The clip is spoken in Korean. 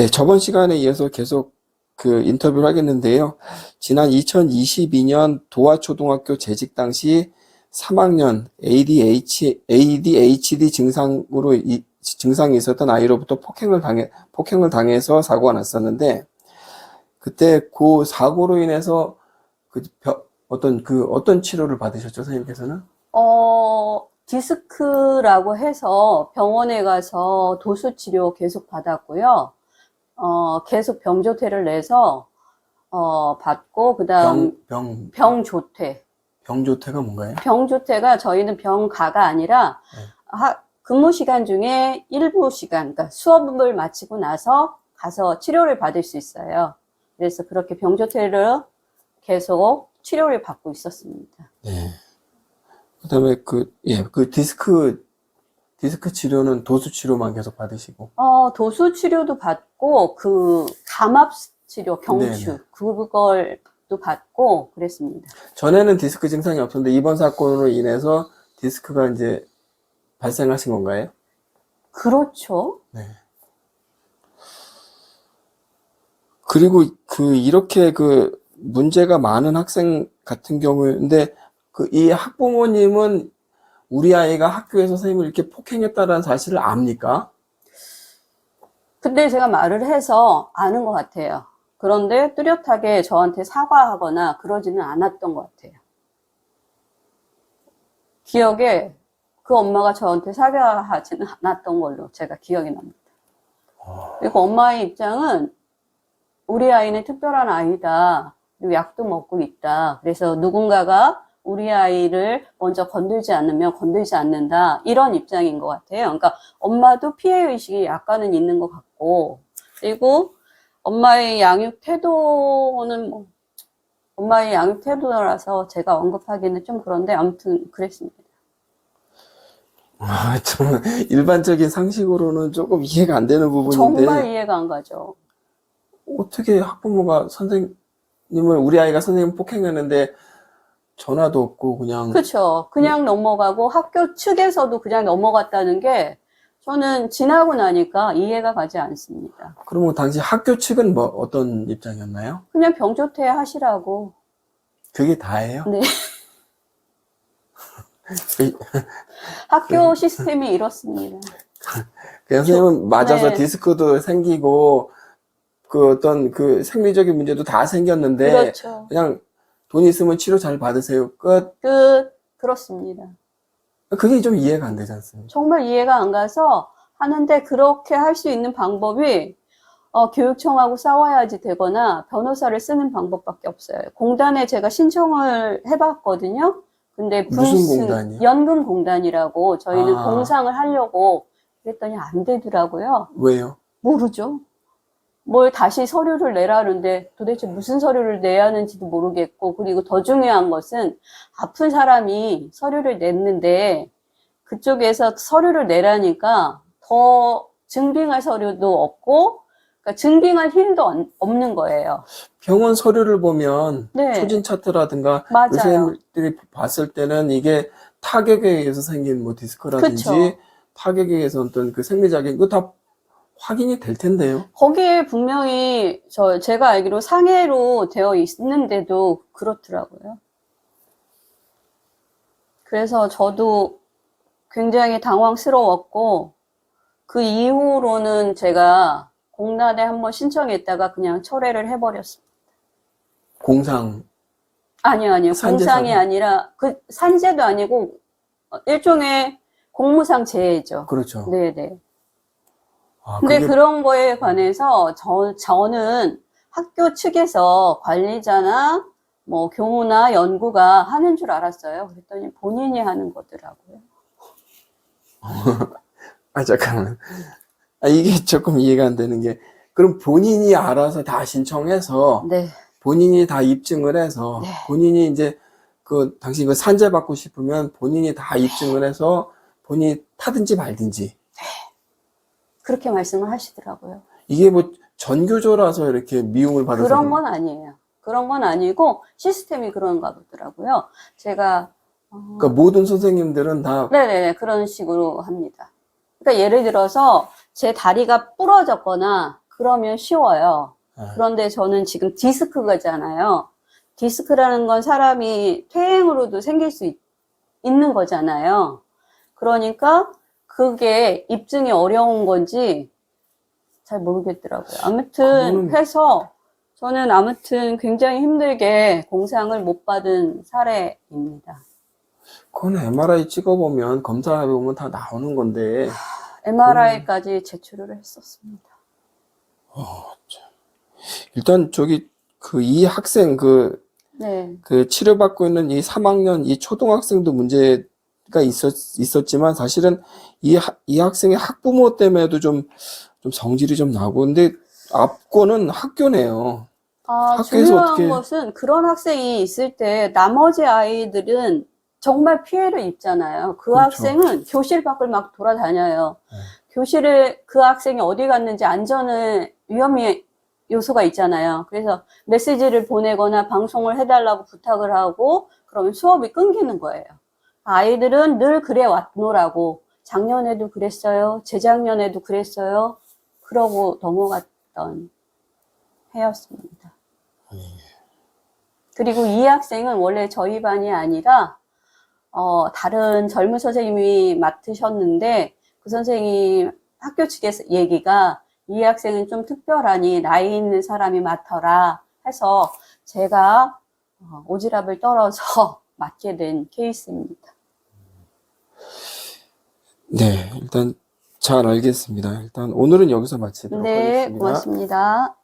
네, 저번 시간에 이어서 계속 그 인터뷰를 하겠는데요. 지난 2022년 도화초등학교 재직 당시 3학년 ADH, ADHD 증상으로 이, 증상이 있었던 아이로부터 폭행을 당해, 폭행을 당해서 사고가 났었는데, 그때 그 사고로 인해서 그 벼- 어떤 그 어떤 치료를 받으셨죠, 선생님께서는? 어, 디스크라고 해서 병원에 가서 도수 치료 계속 받았고요. 어, 계속 병조퇴를 내서, 어, 받고, 그 다음 병, 병, 병조퇴. 병조퇴가 뭔가요? 병조퇴가 저희는 병가가 아니라 네. 하- 근무 시간 중에 일부 시간, 그러니까 수업을 마치고 나서 가서 치료를 받을 수 있어요. 그래서 그렇게 병조퇴를 계속 치료를 받고 있었습니다. 네. 그다음에 그, 예, 그 디스크, 디스크 치료는 도수 치료만 계속 받으시고. 어, 도수 치료도 받고 그 감압 치료, 경추 네네. 그걸도 받고 그랬습니다. 전에는 디스크 증상이 없었는데 이번 사건으로 인해서 디스크가 이제 발생하신 건가요? 그렇죠. 네. 그리고 그 이렇게 그 문제가 많은 학생 같은 경우인데 그 이 학부모님은 우리 아이가 학교에서 선생님을 이렇게 폭행했다는 사실을 압니까? 근데 제가 말을 해서 아는 것 같아요. 그런데 뚜렷하게 저한테 사과하거나 그러지는 않았던 것 같아요. 기억에 그 엄마가 저한테 사과하지는 않았던 걸로 제가 기억이 납니다. 그리고 엄마의 입장은 우리 아이는 특별한 아이다. 그리고 약도 먹고 있다. 그래서 누군가가 우리 아이를 먼저 건들지 않으면 건들지 않는다. 이런 입장인 것 같아요. 그러니까 엄마도 피해 의식이 약간은 있는 것 같고, 그리고 엄마의 양육 태도는 뭐, 엄마의 양육 태도라서 제가 언급하기는 좀 그런데 아무튼 그랬습니다. 아, 좀 일반적인 상식으로는 조금 이해가 안 되는 부분인데 정말 이해가 안 가죠. 어떻게 학부모가 선생님을 우리 아이가 선생님 폭행했는데 전화도 없고 그냥 그렇죠. 그냥 넘어가고 학교 측에서도 그냥 넘어갔다는 게 저는 지나고 나니까 이해가 가지 않습니다. 그러면 당시 학교 측은 뭐 어떤 입장이었나요? 그냥 병조퇴 하시라고. 그게 다예요? 네. 그- 학교 시스템이 이렇습니다. 그 선생님은 맞아서 네. 디스크도 생기고 그 어떤 그 생리적인 문제도 다 생겼는데 그렇죠. 그냥 돈 있으면 치료 잘 받으세요. 끝. 그, 그렇습니다. 그게 좀 이해가 안 되지 않습니까? 정말 이해가 안 가서 하는데 그렇게 할 수 있는 방법이 어, 교육청하고 싸워야지 되거나 변호사를 쓰는 방법밖에 없어요. 공단에 제가 신청을 해봤거든요. 근데 무슨? 연금공단이라고 저희는 아. 공상을 하려고 그랬더니 안 되더라고요. 왜요? 모르죠. 뭘 다시 서류를 내라는데 도대체 무슨 서류를 내야 하는지도 모르겠고 그리고 더 중요한 것은 아픈 사람이 서류를 냈는데 그쪽에서 서류를 내라니까 더 증빙할 서류도 없고 그러니까 증빙할 힘도 안- 없는 거예요. 병원 서류를 보면 네. 초진 차트라든가 맞아요. 의사님들이 봤을 때는 이게 타격에 의해서 생긴 뭐 디스크라든지 그쵸. 타격에 의해서 어떤 그 생리적인 그거 다 확인이 될 텐데요. 거기에 분명히 저 제가 알기로 상해로 되어 있는데도 그렇더라고요. 그래서 저도 굉장히 당황스러웠고 그 이후로는 제가 공단에 한번 신청했다가 그냥 철회를 해버렸습니다. 공상 아니요, 아니요. 산재 공상이. 아니라 그 산재도 아니고 어, 일종의 공무상 재해죠. 그렇죠. 네네. 아, 근데 그게 그런 거에 관해서 저, 저는 학교 측에서 관리자나 뭐 교무나 연구가 하는 줄 알았어요. 그랬더니 본인이 하는 거더라고요. 아 잠깐만. 아, 이게 조금 이해가 안 되는 게 그럼 본인이 알아서 다 신청해서 네. 본인이 다 입증을 해서 네. 본인이 이제 그 당신 그 산재 받고 싶으면 본인이 다 입증을 해서 본인이 타든지 말든지 그렇게 말씀을 하시더라고요. 이게 뭐 전교조라서 이렇게 미움을 받아서 그런 건 아니에요. 그런 건 아니고 시스템이 그런가 보더라고요. 제가 어, 그러니까 모든 선생님들은 다 네네네 그런 식으로 합니다. 그러니까 예를 들어서 제 다리가 부러졌거나 그러면 쉬워요. 네. 그런데 저는 지금 디스크가잖아요. 디스크라는 건 사람이 퇴행으로도 생길 수 있, 는 거잖아요. 그러니까 그게 입증이 어려운 건지 잘 모르겠더라고요. 아무튼 그거는- 해서 저는 아무튼 굉장히 힘들게 공상을 못 받은 사례입니다. 그건 MRI 찍어보면 검사해보면 다 나오는 건데 MRI까지 제출을 했었습니다. 일단 저기 그 이 학생 그, 네. 그 치료받고 있는 이 3학년 이 초등학생도 문제 가 있었, 있었지만 사실은 이, 하- 이 학생의 학부모 때문에도 좀, 좀 성질이 좀 나고 근데 앞권은 학교네요. 아, 학교에서 중요한 어떻게- 것은 그런 학생이 있을 때 나머지 아이들은 정말 피해를 입잖아요. 그 그렇죠. 학생은 교실 밖을 막 돌아다녀요. 네. 교실을 그 학생이 어디 갔는지 안전을 위험이 요소가 있잖아요. 그래서 메시지를 보내거나 방송을 해달라고 부탁을 하고 그러면 수업이 끊기는 거예요. 아이들은 늘 그래 왔노라고 작년에도 그랬어요. 재작년에도 그랬어요. 그러고 넘어갔던 해였습니다. 그리고 이 학생은 원래 저희 반이 아니라 어, 다른 젊은 선생님이 맡으셨는데 그 선생님 학교 측에서 얘기가 이 학생은 좀 특별하니 나이 있는 사람이 맡아라 해서 제가 어, 오지랖을 떨어서 맡게 된 케이스입니다. 네, 일단 잘 알겠습니다. 일단 오늘은 여기서 마치도록 네, 하겠습니다. 고맙습니다.